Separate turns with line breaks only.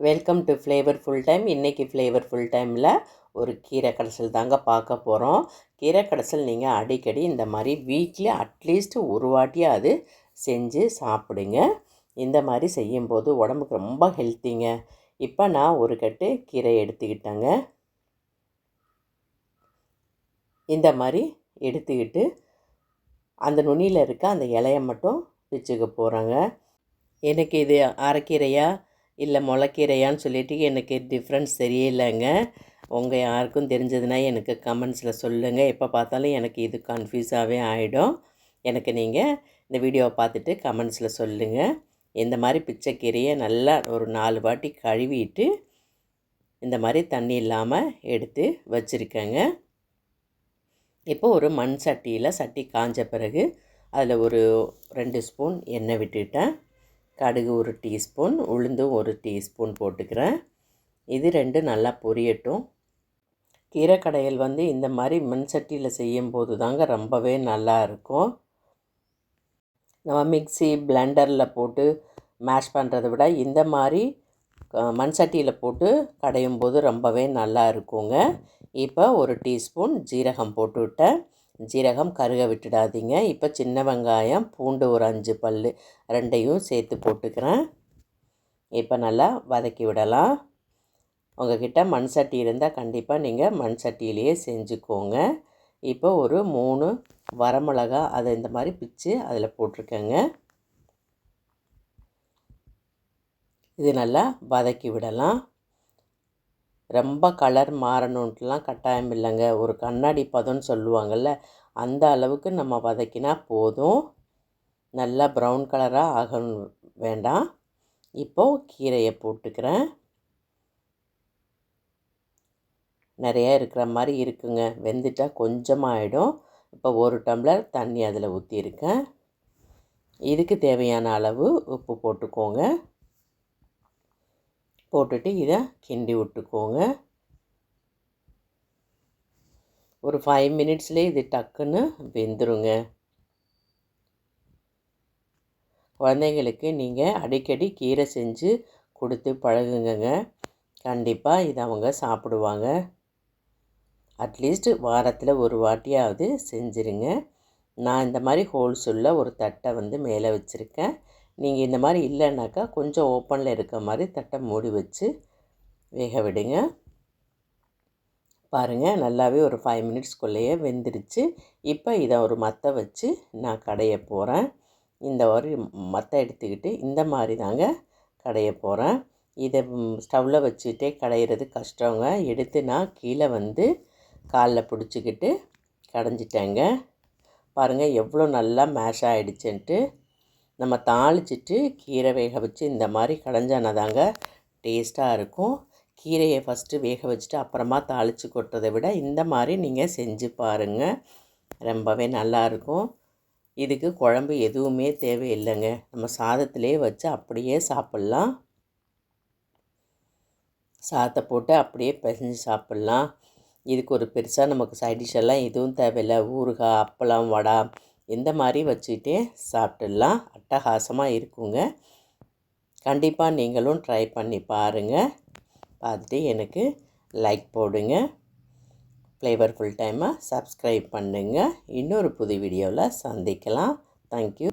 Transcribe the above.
Welcome to flavour full time இன்றைக்கி flavour full டைமில் ஒரு கீரை கடைசல் தாங்க பார்க்க போகிறோம் கீரை கடைசல் நீங்கள் அடிக்கடி இந்த மாதிரி வீக்லி அட்லீஸ்ட் ஒரு வாட்டியாவது செஞ்சு சாப்பிடுங்க. இந்த மாதிரி செய்யும்போது உடம்புக்கு ரொம்ப ஹெல்த்திங்க. இப்போ நான் ஒரு கட்டு கீரை எடுத்துக்கிட்டேங்க. இந்த மாதிரி எடுத்துக்கிட்டு அந்த நுனியில் இருக்க அந்த இலையை மட்டும் வச்சுக்க போகிறேங்க எனக்கு இது அரைக்கீரையாக இல்லை முளைக்கீரையான்னு சொல்லிட்டு எனக்கு டிஃப்ரென்ஸ் தெரியலைங்க. உங்கள் யாருக்கும் தெரிஞ்சதுன்னா எனக்கு கமெண்ட்ஸில் சொல்லுங்கள் எப்போ பார்த்தாலும் எனக்கு இது கன்ஃபியூஸாகவே ஆகிடும் எனக்கு நீங்கள் இந்த வீடியோவை பார்த்துட்டு கமெண்ட்ஸில் சொல்லுங்கள் இந்த மாதிரி பிச்சைக்கீரையை நல்லா ஒரு நாலு வாட்டி கழுவிட்டு இந்த மாதிரி தண்ணி இல்லாமல் எடுத்து வச்சுருக்கேங்க. இப்போ ஒரு மண் சட்டியில் சட்டி காஞ்ச பிறகு அதில் ஒரு ரெண்டு ஸ்பூன் எண்ணெய் விட்டுட்டேன். கடுகு ஒரு டீஸ்பூன் உளுந்தும் ஒரு டீஸ்பூன் போட்டுக்கிறேன். இது ரெண்டு நல்லா பொரியட்டும். கீரைக்கடையல் வந்து இந்த மாதிரி மண் சட்டியில் செய்யும் போது தாங்க ரொம்பவே நல்லா இருக்கும். நம்ம மிக்சி பிளெண்டரில் போட்டு மேஷ் பண்ணுறத விட இந்த மாதிரி மண் சட்டியில் போட்டு கடையும் போது ரொம்பவே நல்லா இருக்குங்க. இப்போ ஒரு டீஸ்பூன் ஜீரகம் போட்டு விட்டேன். ஜீரகம் கருக விட்டுடாதீங்க. இப்போ சின்ன வெங்காயம் பூண்டு ஒரு அஞ்சு பல் ரெண்டையும் சேர்த்து போட்டுக்கிறேன். இப்போ நல்லா வதக்கி விடலாம். உங்ககிட்ட மண் சட்டி இருந்தால் கண்டிப்பாக நீங்கள் மண் சட்டியிலேயே செஞ்சுக்கோங்க. இப்போ ஒரு மூணு வரமிளகா அதை இந்த மாதிரி பிச்சு அதில் போட்டிருக்கேங்க. இது நல்லா வதக்கி விடலாம். ரொம்ப கலர் மாறணுன்ட்டுலாம் கட்டாயம் இல்லைங்க ஒரு கண்ணாடி பதம்னு சொல்லுவாங்கள்ல அந்த அளவுக்கு நம்ம வதக்கினா போதும். நல்லா ப்ரௌன் கலராக ஆக வேண்டாம். இப்போது கீரையை போட்டுக்கிறேன். நிறைய இருக்கிற மாதிரி இருக்குங்க. வெந்துட்டால் கொஞ்சமாகிடும் இப்போ ஒரு டம்ளர் தண்ணி அதில் ஊற்றியிருக்கேன் இதுக்கு தேவையான அளவு உப்பு போட்டுக்கோங்க. போட்டுட்டு இதை கிண்டி விட்டுக்கோங்க. ஒரு ஃபைவ் மினிட்ஸ்லேயே இது டக்குன்னு வெந்துருங்க. குழந்தைங்களுக்கு நீங்கள் அடிக்கடி கீரை செஞ்சு கொடுத்து பழகுங்க கண்டிப்பாக இதை அவங்க சாப்பிடுவாங்க. அட்லீஸ்ட் வாரத்தில் ஒரு வாட்டியாவது செஞ்சுருங்க. நான் இந்த மாதிரி ஹோல்ஸ் உள்ள ஒரு தட்டை வந்து மேலே வச்சுருக்கேன். நீங்கள் இந்த மாதிரி இல்லைன்னாக்கா கொஞ்சம் ஓப்பனில் இருக்க மாதிரி தட்டை மூடி வச்சு வேக விடுங்க. பாருங்கள் நல்லாவே ஒரு ஃபைவ் மினிட்ஸ்க்குள்ளேயே வெந்துருச்சு. இப்போ இதை ஒரு மத்தை வச்சு நான் கடைய போகிறேன் இந்த ஒரு மத்தை எடுத்துக்கிட்டு இந்த மாதிரி தாங்க கடைய போகிறேன் இதை ஸ்டவ்வில் வச்சுட்டே கடையிறது கஷ்டங்க. எடுத்து நான் கீழே வந்து காலில் பிடிச்சிக்கிட்டு கடைஞ்சிட்டேங்க. பாருங்கள் எவ்வளோ நல்லா மேஷ் ஆகிடுச்சுன்ட்டு நம்ம தாளிச்சிட்டு கீரை வேக வச்சு இந்த மாதிரி கடைஞ்சானா தாங்க டேஸ்ட்டாக இருக்கும். கீரையை ஃபஸ்ட்டு வேக வச்சுட்டு அப்புறமா தாளித்து கொட்டுறதை விட இந்த மாதிரி நீங்கள் செஞ்சு பாருங்கள் ரொம்பவே நல்லாயிருக்கும் இதுக்கு குழம்பு எதுவுமே தேவையில்லைங்க. நம்ம சாதத்திலே வச்சு அப்படியே சாப்பிட்லாம். சாதத்தை போட்டு அப்படியே பிசைஞ்சு சாப்பிட்லாம். இதுக்கு ஒரு பெருசாக நமக்கு சைடிஷ் எல்லாம் எதுவும் தேவையில்லை. ஊறுகாய் அப்பளம் வடை இந்த மாதிரி வச்சுக்கிட்டே சாப்பிட்டுடலாம். அட்டகாசமாக இருக்குங்க. கண்டிப்பாக நீங்களும் ட்ரை பண்ணி பாருங்கள் பார்த்துட்டு எனக்கு லைக் போடுங்க. ஃப்ளேவர் ஃபுல் டைமாக சப்ஸ்கிரைப் பண்ணுங்கள் இன்னொரு புது வீடியோவில் சந்திக்கலாம். தேங்க்யூ